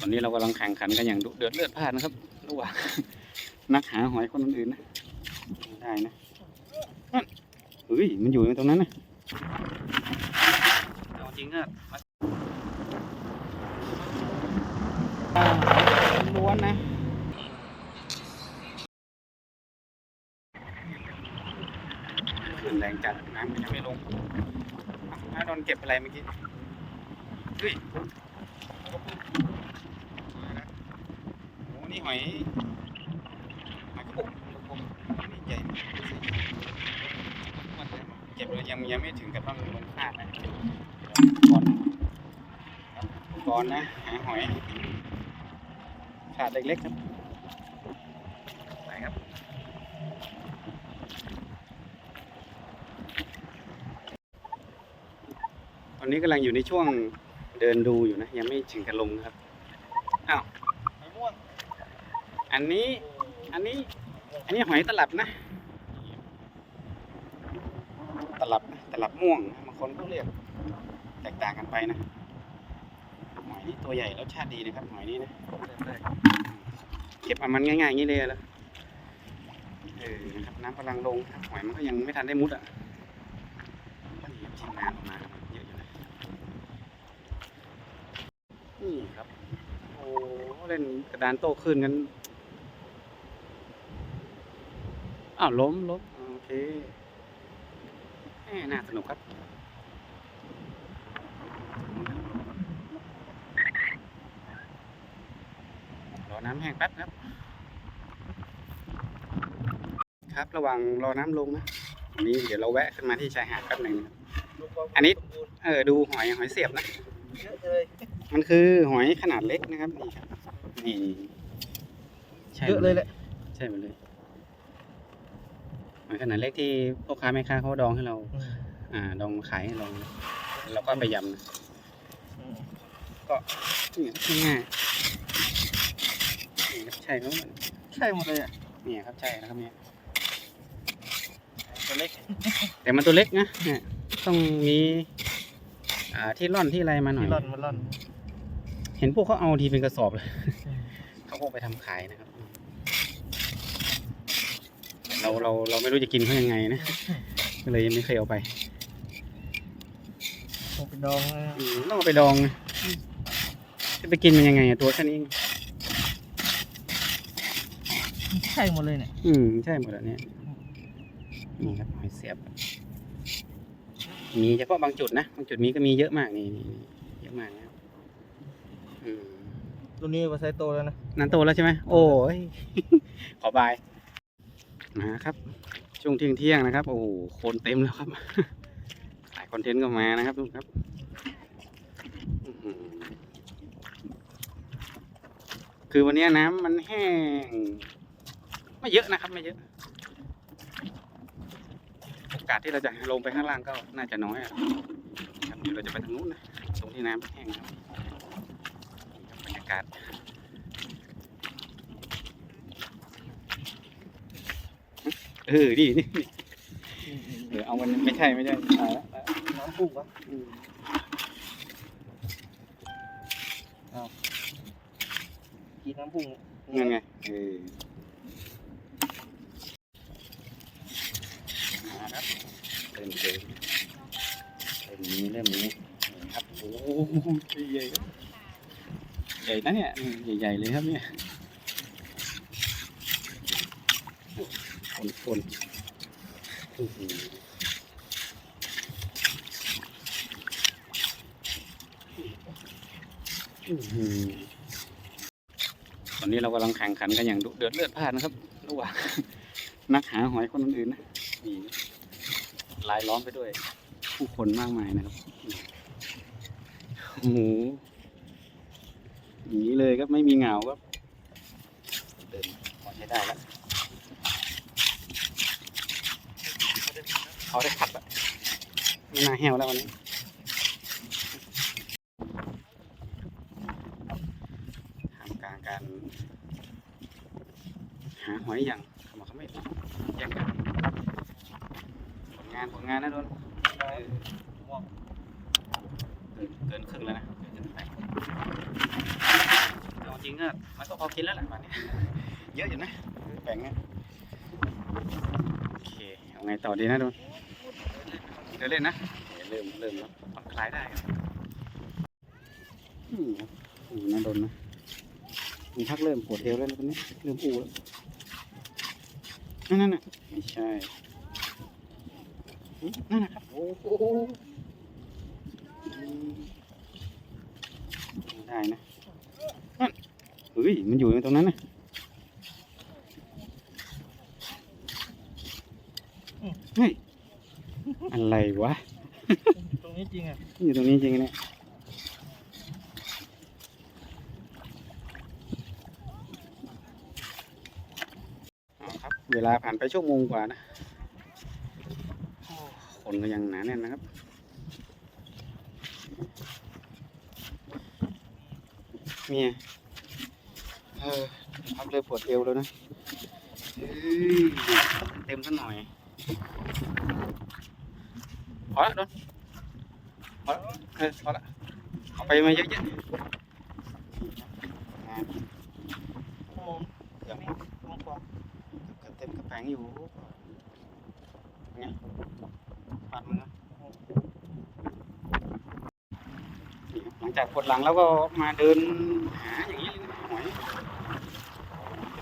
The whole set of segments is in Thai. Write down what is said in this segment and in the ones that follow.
ตอนนี้เรากำลังแข่งขันกันอย่างดุเดือดเลือดพล่านนะครับ ระหว่างนักหาหอยคนอื่นนะไม่ได้นะนั่นเฮ้ยมันอยู่ตรงนั้นนะจริงอะล้วนนะขึ้นแรงจัดน้ำมันยังไม่ลงอะถ้าโดนเก็บอะไรเมื่อกี้เฮ้ย นี่หอยหอยกระปุกกระปุกนี่ใหญ่เก็บเลยยังยังไม่ถึงกับต้องลงคาดนะก่อนก่อนนะหาหอยขาดเล็กๆครับไปครับตอนนี้กำลังอยู่ในช่วงเดินดูอยู่นะ ยังไม่ถึงกับลงครับ อ้าว หอยม่วง อันนี้ อันนี้ อันนี้หอยตลับนะ ตลับนะตลับม่วงนะบางคนก็เรียกแตกต่างกันไปนะ หอยนี่ตัวใหญ่รสชาติดีนะครับ หอยนี่นะเก็บมามันง่ายๆอย่างนี้เลยแล้วเออนะครับน้ำกำลังลงครับหอยมันก็ยังไม่ทันได้มุดอะนี่ทีมงานออกมาเยอะอยู่นะนี่ครับ โอ้เล่นกระดานโต้ขึ้นกัน อ้าวล้มล้มโอเคแหมน่าสนุกครับรอน้ำแห้งแป๊บครับ ครับระหว่างรอน้ำลงนะวันนี้เดี๋ยวเราแวะขึ้นมาที่ชายหาดแป๊บหนึ่งนะครับดูความอันนี้สมบูรณ์เออดูหอยหอยเสียบนะเยอะเลยมันคือหอยขนาดเล็กนะครับนี่ครับนี่ใช่เยอะเลยแหละใช่หมดเลยหอย ขนาดเล็กที่พ่อค้าแม่ค้าเขาดองให้เรา อ่าดองขายให้เราเราก็ไปยำนะก็นี่ครับง่ายๆนี่ครับใช่ครับใช่หมดเลยอะนี่ครับใช่นะครับเนี่ยตัวเล็ก แต่มันตัวเล็กนะเนี่ยต้องมีอ่าที่ร่อนที่อะไรมาหน่อยที่ร่อนมันร่อน เห็นพวกเขาเอาทีเป็นกระสอบเลยเขาก็ไปทำขายนะครับ เราเราเราไม่รู้จะกินเขายังไงนะก็เลยยังไม่เคยเอาไปคงเป็นดองนะอืมต้องเอาไปดองนะจะไปกินมันยังไงอะตัวแค่นี้เองใช่หมดเลยเนี่ยอืมใช่หมดแล้วเนี่ยนี่ครับหอยเสียบ มีเฉพาะบางจุดนะบางจุดมีก็มีเยอะมากนี่นี่นี่เยอะมากนะครับอืม ตัวนี้ว่าไซส์โตแล้วนะ นั่นโตแล้วใช่ไหม โอ้ย ขอบาย นะครับ ช่วงเที่ยงเที่ยงๆนะครับ โอ้โหคนเต็มแล้วครับขายคอนเทนต์ก็มานะครับทุกคนครับคือวันนี้น้ำมันแห้ง ไม่เยอะนะครับไม่เยอะโอกาสที่เราจะลงไปข้างล่างก็น่าจะน้อยครับเดี๋ยวเราจะไปทางนู้นนะตรงที่น้ำแห้งครับรรยากาศ เออดีนี่เดี๋ยวเอามันไม่ใช่ไม่ใช่ตายแล้วตายแล้วน้ำพุ่งวะกินน้ำพุ่งนั่นไงเออครับเริ่มเจอเริ่มนี้เริ่มนี้ครับโอ้โหใหญ่ใหญ่นะเนี่ยใหญ่ๆเลยครับเนี่ย นคนตอนนี้เรากำลังแข่งขันกันอย่างดุเดือดเลือดพล่านนะครับ ระหว่างนักหาหอยคนอื่นนะนี่ลายล้อมไปด้วย ผู้คนมากมายนะครับโอ้โหอย่างนี้เลยครับไม่มีเหงาครับเดินพอใช้ได้แล้ว เขาได้ขัดแบบไม่น่าแห้วแล้ววันนี้ทำกลางการหาหอยอย่างเขาบอกเขาไม่แยกกันผลงานผลงานนะโดนเกินครึ่งแล้วนะเดี๋ยวจริงๆก็มันก็พอกินแล้วแหละวันนี้ เยอะอยู่นะแบ่งเนี่ยโอเค เอาไงต่อดีนะโดนเดี๋ยวเล่นนะเริ่มเริ่มแล้วผ่อนคลายได้ครับอืมนี่นะโดนนะมีพักเริ่มปวดเอวแล้วนะตอนนี้เริ่มอูแล้วนั่นนั่นน่ะไม่ใช่นั่นนะครับโอ้โหไม่ได้นะนั่นเฮ้ยมันอยู่ตรงนั้นนะ เฮ้ยอะไรวะ ตรงนี้จริงอะอยู่ตรงนี้จริงๆเนี่ยเอาครับ เวลาผ่านไปชั่วโมงกว่านะโอ้คนก็ยังหนาแน่นนะครับเมียเออพักเลยปวดเอวแล้วนะเฮ้ยเต็มสักหน่อย พอแล้วโดนพอแล้วเออพอแล้วเอาไปมาเยอะแยะอ่าโอ้โหเดี๋ยวลงก่อนเกือบเต็มกระแปงอยู่ไงปัดมือนี่ครับหลังจากปวดหลังแล้วก็มาเดินหาอย่างนี้เลยนหอย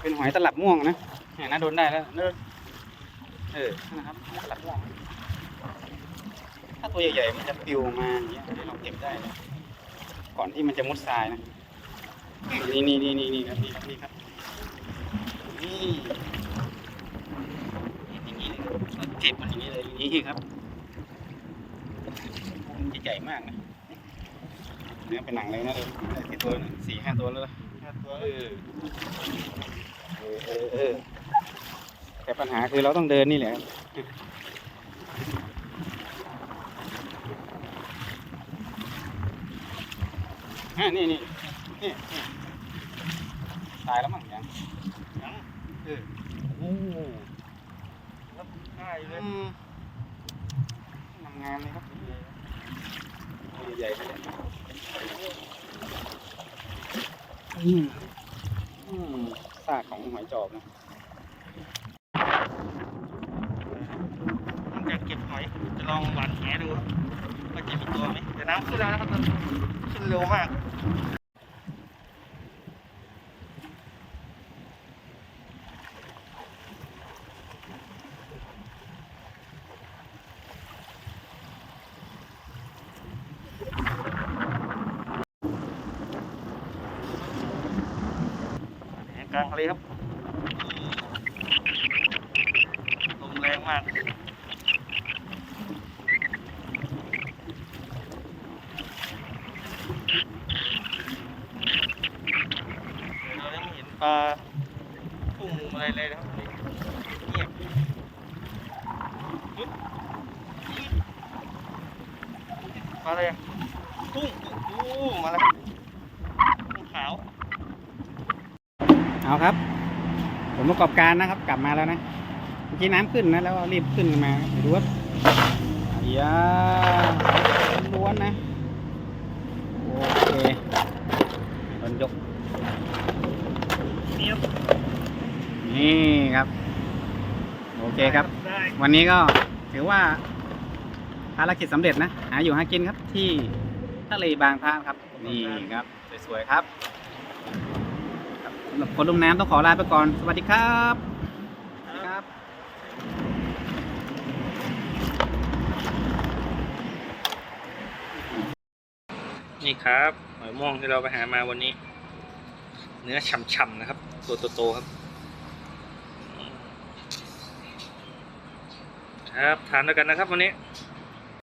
เป็นหอยตลับม่วงนะเนี่ยน่าโดนได้แล้วเดิน เออนะครับตลับม่วงถ้าตัวใหญ่ๆมันจะปิวมาอย่างเงี้ยเราเก็บได้นะก่อนที่มันจะมุดทรายนะนี่นี่นี่นี่นี่ครับนี่ครับนี่ครับนี่อย่างนี้เลยเก็บมันอย่างนี้เลยนี่ครับมันจะใหญ่มากนะเนื้อเป็นหนังเลยนะเลยกี่ตัวสี่ห้าตัวแล้วห้าตัวเออเออเออ แต่ปัญหาคือเราต้องเดินนี่แหละครับอะนี่นี่นี่นี่ตายแล้วมั้งยังยังเออโอ้โหแล้วง่ายเลยอืมทำงานเลยครับตัวใหญ่ๆเลยอืมอืมซากของหอยจอบนะ็บหอยจะลองหวานแหดูว่าจะมีตัวไหมแต่น้ำขึ้นแล้วนะครับขึ้นเร็วมากแหกลางทะเลครับลมแรงมาก เรายังไม่เห็น ปลาพุ่งอะไรเลยนะครับเงียบปึ๊บปลาอะไรอะพุ่งดูมาแล้วพุ่งขาว เอาครับ ผมประกอบการนะครับ กลับมาแล้วนะเมื่อกี้น้ำขึ้นนะแล้วรีบขึ้นมาดูว่าอียาล้วนนะโอเคบนยก นี่ครับ โอเคครับได้วันนี้ก็ถือว่าภารกิจสำเร็จนะ หาอยู่หากินครับที่ทะเลบางพระครับ นี่ครับ สวยๆครับครับสำหรับคนลงน้ำต้องขอลาไปก่อน สวัสดีครับสวัสดีครับนี่ครับหอยม่วงที่เราไปหามาวันนี้ เนื้อฉ่ำๆนะครับ ตัวโตๆครับ ครับทานด้วยกันนะครับวันนี้